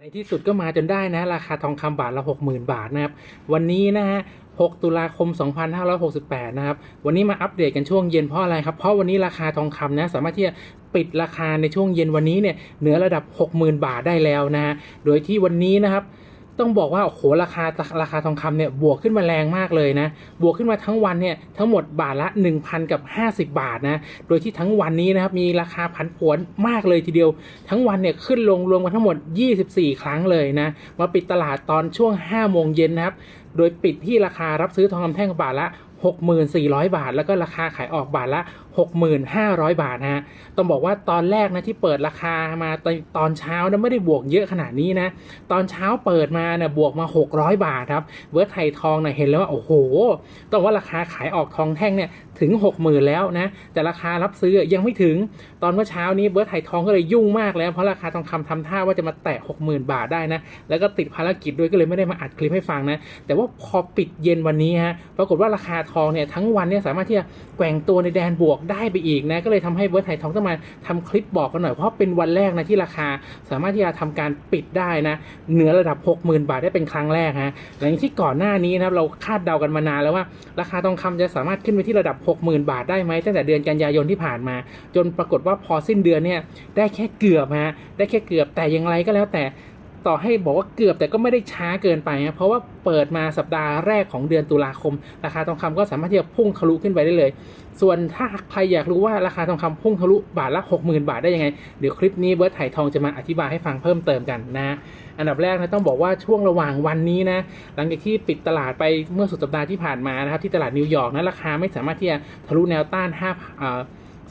ในที่สุดก็มาจนได้นะ ราคาทองคำบาทละ 60,000 บาทนะครับ วันนี้นะฮะ 6 ตุลาคม 2568 นะครับ วันนี้มาอัปเดตกันช่วงเย็นเพราะอะไรครับ เพราะวันนี้ราคาทองคำนะ สามารถที่จะปิดราคาในช่วงเย็นวันนี้เนี่ยเหนือระดับ 60,000 บาทได้แล้วนะฮะ โดยที่วันนี้นะครับ ต้องบอกว่าโอ้โหราคาราคาทองคำเนี่ยบวกขึ้นมาแรงมากเลยนะบวกขึ้นมาทั้งวันเนี่ยทั้งหมดบาทละ 1,000กับ50 บาทนะโดยที่ทั้งวันนี้นะครับมีราคาผันผวนมากเลยทีเดียว ทั้งวันเนี่ยขึ้นลงรวมกันทั้งหมด 24 ครั้งเลยนะมาปิดตลาดตอนช่วง 5 โมงเย็นนะครับโดยปิดที่ราคารับซื้อทองคำแท่งบาทละ 6,400บาท แล้วก็ราคาขายออกบาทละ6,500 บาทนะฮะ ต้องบอกว่าตอนแรกนะที่เปิดราคามาตอนเช้านะไม่ได้บวกเยอะขนาดนี้นะ ตอนเช้าเปิดมาเนี่ยบวกมา 600 บาทครับ เวิร์ดไทยทองเนี่ยเห็นแล้วว่าโอ้โห ต้องว่าราคาขายออกทองแท่งเนี่ยถึง 60,000 แล้วนะ แต่ราคารับซื้อยังไม่ถึง ตอนเมื่อเช้านี้เบิร์ดไทยทองก็เลยยุ่งมากแล้วเพราะราคาทองคำทำท่าว่าจะมาแตะ 60,000 บาทได้นะ แล้วก็ติดภารกิจด้วยก็เลยไม่ได้มาอัดคลิปให้ฟังนะ แต่ว่าพอปิดเย็นวันนี้ฮะ ปรากฏว่าราคาทองเนี่ยทั้งวันเนี่ยสามารถที่จะแกว่งตัวในแดนบวกได้ไปอีกนะ ก็เลยทำให้เบิร์ดไทยทองต้องมาทำคลิปบอกกันหน่อย เพราะเป็นวันแรกนะที่ราคาสามารถที่จะทำการปิดได้นะ เหนือระดับ 60,000 บาทได้เป็นครั้งแรกฮะหลังจากที่ก่อนหน้านี้นะครับเราคาดเดากันมานานแล้วว่า ราคาทองคำจะสามารถขึ้นไปที่ระดับ 60,000 บาทได้ไหมตั้งแต่เดือนกันยายนที่ผ่านมา จนปรากฏว่าพอสิ้นเดือนเนี่ยได้แค่เกือบฮะได้แค่เกือบแต่อย่างไรก็แล้วแต่ ต่อให้บอกว่าเกือบแต่ก็ไม่ได้ช้าเกินไปนะเพราะว่าเปิดมาสัปดาห์แรกของเดือนตุลาคม ราคาทองคำก็สามารถที่จะพุ่งทะลุขึ้นไปได้เลย ส่วนถ้าใครอยากรู้ว่าราคาทองคำพุ่งทะลุบาทละ 60,000 บาทได้ยังไง เดี๋ยวคลิปนี้เบิร์ดไถ่ทองจะมาอธิบายให้ฟังเพิ่มเติมกันนะ อันดับแรกนะต้องบอกว่าช่วงระหว่างวันนี้นะหลังจากที่ปิดตลาดไปเมื่อสุดสัปดาห์ที่ผ่านมานะครับที่ตลาดนิวยอร์กนะราคาไม่สามารถที่จะทะลุแนวต้าน5อ่า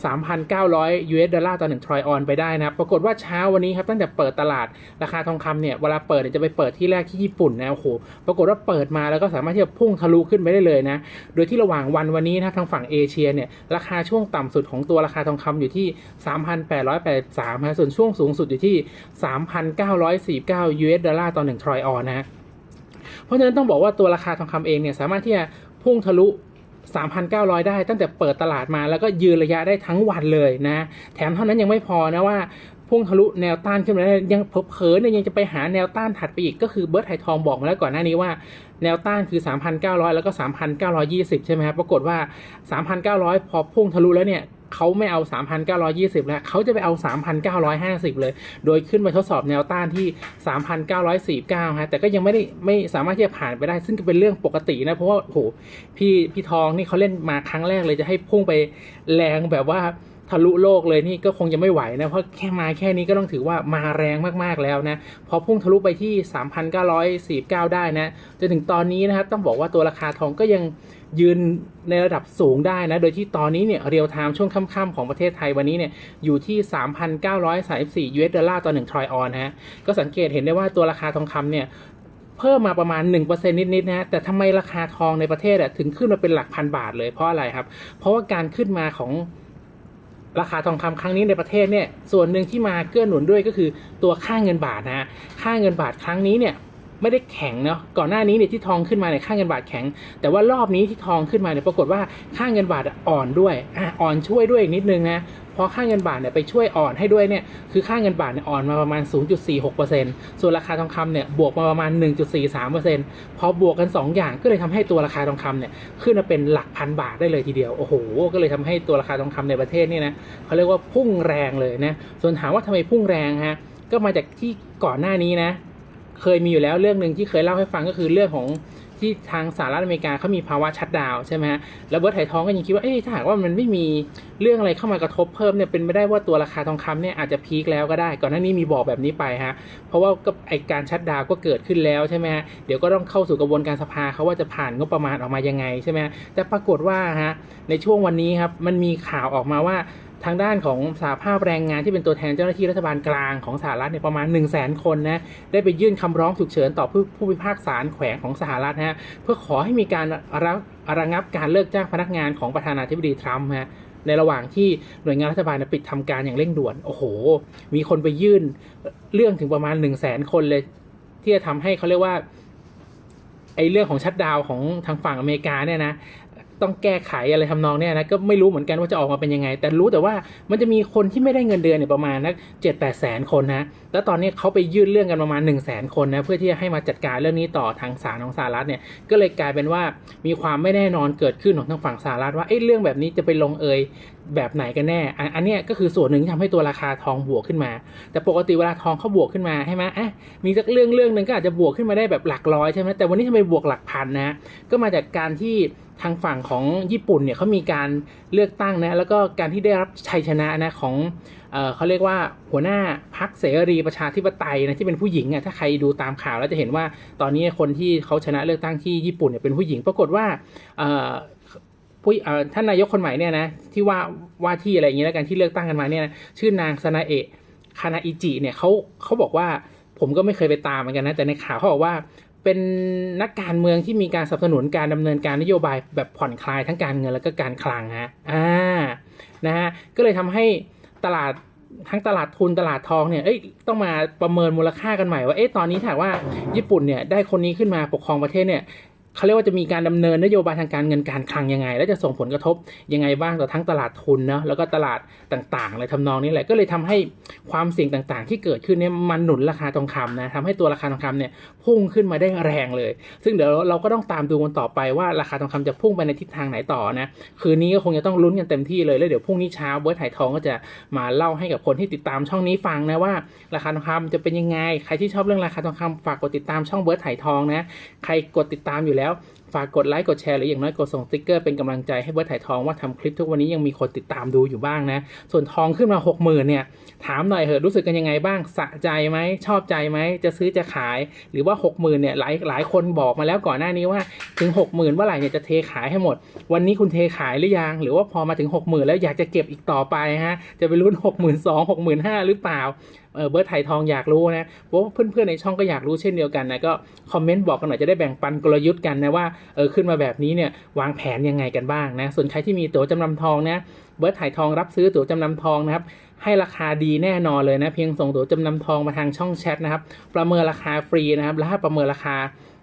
3,900 US ดอลลาร์ต่อ1ทรอยออนไปได้นะครับ ปรากฏว่าเช้าวันนี้ครับ ตั้งแต่เปิดตลาดราคาทองคำเนี่ย เวลาเปิดเนี่ยจะไปเปิดที่แรกที่ญี่ปุ่นนะ โอ้โห ปรากฏว่าเปิดมาแล้วก็สามารถที่จะพุ่งทะลุขึ้นไปได้เลยนะ โดยที่ระหว่างวันวันนี้นะทางฝั่งเอเชียเนี่ย ราคาช่วงต่ำสุดของตัวราคาทองคำอยู่ที่ 3,883นะส่วนช่วงสูงสุดอยู่ที่ 3,949 US ดอลลาร์ต่อ1ทรอยออนนะ เพราะฉะนั้นต้องบอกว่าตัวราคาทองคำเองเนี่ยสามารถที่จะพุ่งทะลุ 3,900 ได้ตั้งแต่เปิดตลาดมาแล้วก็ยืนระยะได้ทั้งวันเลยนะ แถมเท่านั้นยังไม่พอนะว่าพุ่งทะลุแนวต้านขึ้นมาได้ยังเผลอๆเนี่ยยังจะไปหาแนวต้านถัดไปอีกก็คือเบิร์ดไททองบอกมาแล้วก่อนหน้านี้ว่าแนวต้านคือ 3,900 แล้วก็ 3,920 ใช่ไหมครับปรากฏว่า 3,900 พอพุ่งทะลุแล้วเนี่ย เขาไม่เอา 3,920 แล้วเขาจะไปเอา 3,950 เลย โดยขึ้นไปทดสอบแนวต้านที่ 3,949 ฮะ แต่ก็ยังไม่ได้ไม่สามารถที่จะผ่านไปได้ ซึ่งก็เป็นเรื่องปกตินะ เพราะว่าโหพี่พี่ทองนี่เขาเล่นมาครั้งแรกเลยจะให้พุ่งไปแรงแบบว่าทะลุโลกเลยนี่ก็คงจะไม่ไหวนะ เพราะแค่มาแค่นี้ก็ต้องถือว่ามาแรงมากๆแล้วนะ พอพุ่งทะลุไปที่ 3,949 ได้นะ จนถึงตอนนี้นะครับต้องบอกว่าตัวราคาทองก็ยัง ยืนในระดับสูงได้นะ โดยที่ตอนนี้เนี่ยเรียลไทม์ช่วงค่ำๆของประเทศไทยวันนี้เนี่ยอยู่ที่ 3,934 US ดอลลาร์ต่อ1ทรอยออนะฮะ ก็สังเกตเห็นได้ว่าตัวราคาทองคำเนี่ยเพิ่มมาประมาณ 1%นิดๆนะฮะ แต่ทำไมราคาทองในประเทศอะถึงขึ้นมาเป็นหลักพันบาทเลยเพราะอะไรครับ เพราะว่าการขึ้นมาของราคาทองคำครั้งนี้ในประเทศเนี่ยส่วนหนึ่งที่มาเกื้อหนุนด้วยก็คือตัวค่าเงินบาทนะฮะค่าเงินบาทครั้งนี้เนี่ย ไม่ได้แข็งเนาะก่อนหน้านี้เนี่ยที่ทองขึ้นมาเนี่ยค่าเงินบาทแข็ง แต่ว่ารอบนี้ที่ทองขึ้นมาเนี่ยปรากฏว่าค่าเงินบาทอ่อนด้วยอะอ่อนช่วยด้วยอีกนิดนึงนะพอค่าเงินบาทเนี่ยไปช่วยอ่อนให้ด้วยเนี่ยคือค่าเงินบาทเนี่ยอ่อนมาประมาณ 0.46%ส่วนราคาทองคำเนี่ยบวกมาประมาณ 1.43%พอบวกกัน 2 อย่างก็เลยทำให้ตัวราคาทองคำเนี่ยขึ้นมาเป็นหลักพันบาทได้เลยทีเดียวโอ้โหก็เลยทำให้ตัวราคาทองคำในประเทศเนี่ยนะเขาเรียกว่าพุ่งแรงเลยนะส่วนถามว่าทำไมพุ่งแรงฮะก็มาจากที่ก่อนหน้านี้นะ เคยมีอยู่แล้วเรื่องหนึ่งที่เคยเล่าให้ฟังก็คือเรื่องของที่ทางสหรัฐอเมริกาเขามีภาวะชัดดาวใช่ไหมฮะ แล้วเบิร์ดไถ่ทองก็ยังคิดว่า เอ๊ะถ้าหากว่ามันไม่มีเรื่องอะไรเข้ามากระทบเพิ่มเนี่ยเป็นไม่ได้ว่าตัวราคาทองคำเนี่ยอาจจะพีคแล้วก็ได้ ก่อนหน้านี้มีบอกแบบนี้ไปฮะ เพราะว่าก็ไอการชัดดาวก็เกิดขึ้นแล้วใช่ไหมฮะ เดี๋ยวก็ต้องเข้าสู่กระบวนการสภาเขาว่าจะผ่านงบประมาณออกมายังไงใช่ไหมแต่ปรากฏว่าฮะ ในช่วงวันนี้ครับ มันมีข่าวออกมาว่า ทางด้านของสหภาพแรงงานที่เป็นตัวแทนเจ้าหน้าที่รัฐบาลกลางของสหรัฐเนี่ยประมาณ 1 0 0 0 0แสนคนนะได้ไปยื่นคำร้องฉุกเฉินต่อผู้ผู้พิพากษาแขวงของสหรัฐนะเพื่อขอให้มีการระระงับการเลิกจ้างพนักงานของประธานาธิบดีทรัมป์ฮะในระหว่างที่หน่วยงานรัฐบาลปิดทำการอย่างเร่งด่วน โอ้โห มีคนไปยื่นเรื่องถึงประมาณ 1 0 0 0 0แสนคนเลย ที่จะทำให้เขาเรียกว่าไอ้เรื่องของชัดดาวของทางฝั่งอเมริกาเนี่ยนะ ต้องแก้ไขอะไรทำนองเนี้ยนะก็ไม่รู้เหมือนกันว่าจะออกมาเป็นยังไง แต่รู้แต่ว่ามันจะมีคนที่ไม่ได้เงินเดือนเนี่ยประมาณนักเจ็ดแปดแสนคนนะแล้วตอนนี้เขาไปยื่นเรื่องกันประมาณ1นึ่งแสนคนนะเพื่อที่จะให้มาจัดการเรื่องนี้ต่อทางศาลของสหรัฐเนี่ยก็เลยกลายเป็นว่ามีความไม่แน่นอนเกิดขึ้นของทางฝั่งสหรัฐว่าเอ้เรื่องแบบนี้จะไปลงเอยแบบไหนกันแน่ อันนี้ก็คือส่วนหนึ่งที่ทำให้ตัวราคาทองบวกขึ้นมา แต่ปกติเวลาทองเขาบวกขึ้นมาใช่ไหมอะมีสักเรื่องเรื่องหนึ่งก็อาจจะบวกขึ้นมาได้แบบหลักร้อยใช่ไหมแต่วันนี้ทำไมบวกหลักพันนะ ก็มาจากการที่ ทางฝั่งของญี่ปุ่นเนี่ยเขามีการเลือกตั้งนะแล้วก็การที่ได้รับชัยชนะนะของเออเขาเรียกว่าหัวหน้าพักเสรีประชาธิปไตยนะที่เป็นผู้หญิงอะถ้าใครดูตามข่าวแล้วจะเห็นว่าตอนนี้คนที่เขาชนะเลือกตั้งที่ญี่ปุ่นเนี่ยเป็นผู้หญิง ปรากฏว่าเออผู้ท่านนายกคนใหม่เนี่ยนะที่ว่าว่าที่อะไรอย่างเงี้ยแล้วกันที่เลือกตั้งกันมาเนี่ยนะชื่อนางซานาเอะคานาอิจิเนี่ยเขาเขาบอกว่าผมก็ไม่เคยไปตามเหมือนกันนะแต่ในข่าวเขาบอกว่า เป็นนักการเมืองที่มีการสนับสนุนการดำเนินการนโยบายแบบผ่อนคลายทั้งการเงินและก็การคลังฮะอ่านะฮะก็เลยทำให้ตลาดทั้งตลาดทุนตลาดทองเนี่ยเอ้ยต้องมาประเมินมูลค่ากันใหม่ว่าเอ๊ะตอนนี้ถ้าว่าญี่ปุ่นเนี่ยได้คนนี้ขึ้นมาปกครองประเทศเนี่ย เขาเรียกว่าจะมีการดำเนินนโยบายทางการเงินการคลังยังไง และจะส่งผลกระทบยังไงบ้างต่อทั้งตลาดทุนนะแล้วก็ตลาดต่างๆอะไรทำนองนี้แหละก็เลยทำให้ความเสี่ยงต่างๆ ที่เกิดขึ้นเนี่ยมันหนุนราคาทองคำนะทำให้ตัวราคาทองคำเนี่ยพุ่งขึ้นมาได้แรงเลย ซึ่งเดี๋ยวเราก็ต้องตามดูกันต่อไปว่าราคาทองคำจะพุ่งไปในทิศทางไหนต่อนะคืนนี้ก็คงจะต้องลุ้นกันเต็มที่เลยแล้วเดี๋ยวพรุ่งนี้เช้าเบิร์ดถ่ทองก็จะมาเล่าให้กับคนที่ติดตามช่องนี้ฟังนะว่า ราคาทองคำจะเป็นยังไง ใครที่ชอบเรื่องราคาทองคำฝากกดติดตามช่องเบิร์ดถ่ทองนะใครกดติดตามอยู่แล้วฝากกดไลค์กดแชร์หรืออย่างน้อยกดส่งสติ๊กเกอร์เป็นกำลังใจให้เบิร์ดถ่ายทองว่าทำคลิปทุกวันนี้ยังมีคนติดตามดูอยู่บ้างนะ ส่วนทองขึ้นมา 6 0,000เนี่ยถามหน่อยเหอะรู้สึกกันยังไงบ้างสะใจไหมชอบใจไหมจะซื้อจะขาย หรือว่า 60,000เนี่ยหลายหลายคนบอกมาแล้วก่อนหน้านี้ว่าถึง 60,000เมื่อไหร่เนี่ยจะเทขายให้หมด วันนี้คุณเทขายหรือยังหรือว่าพอมาถึง 60,000 แล้วอยากจะเก็บอีกต่อไปฮะจะไปลุ้น62,000 65,000หรือเปล่า เออเบิร์ดไทยทองอยากรู้นะเพราะว่าเพื่อนๆในช่องก็อยากรู้เช่นเดียวกันนะก็คอมเมนต์บอกกันหน่อยจะได้แบ่งปันกลยุทธ์กันนะว่าเออขึ้นมาแบบนี้เนี่ยวางแผนยังไงกันบ้างนะส่วนใครที่มีตั๋วจำนำทองนะเบิร์ดไทยทองรับซื้อตั๋วจำนำทองนะครับให้ราคาดีแน่นอนเลยนะเพียงส่งตั๋วจำนำทองมาทางช่องแชทนะครับประเมินราคาฟรีนะครับและถ้าประเมินราคา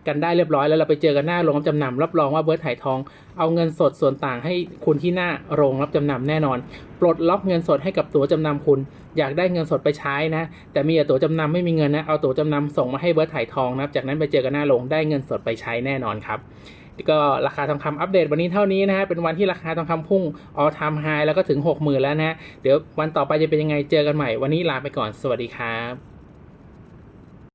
กันได้เรียบร้อยแล้วเราไปเจอกันหน้าโรงรับจำนำรับรองว่าเบิร์ดไถ่ทอง เอาเงินสดส่วนต่างให้คุณที่หน้าโรงรับจำนำแน่นอน ปลดล็อกเงินสดให้กับตั๋วจำนำคุณ อยากได้เงินสดไปใช้นะ แต่มีแต่ตั๋วจำนำไม่มีเงินนะเอาตั๋วจำนำส่งมาให้เบิร์ดถ่ายทองนะครับจากนั้นไปเจอกันหน้าโรงได้เงินสดไปใช้แน่นอนครับก็ราคาทองคำอัปเดตวันนี้เท่านี้นะฮะ เป็นวันที่ราคาทองคำพุ่ง all time high แล้วก็ถึง 60,000 แล้วนะฮะ เดี๋ยววันต่อไปจะเป็นยังไงเจอกันใหม่ วันนี้ลาไปก่อน สวัสดีครับ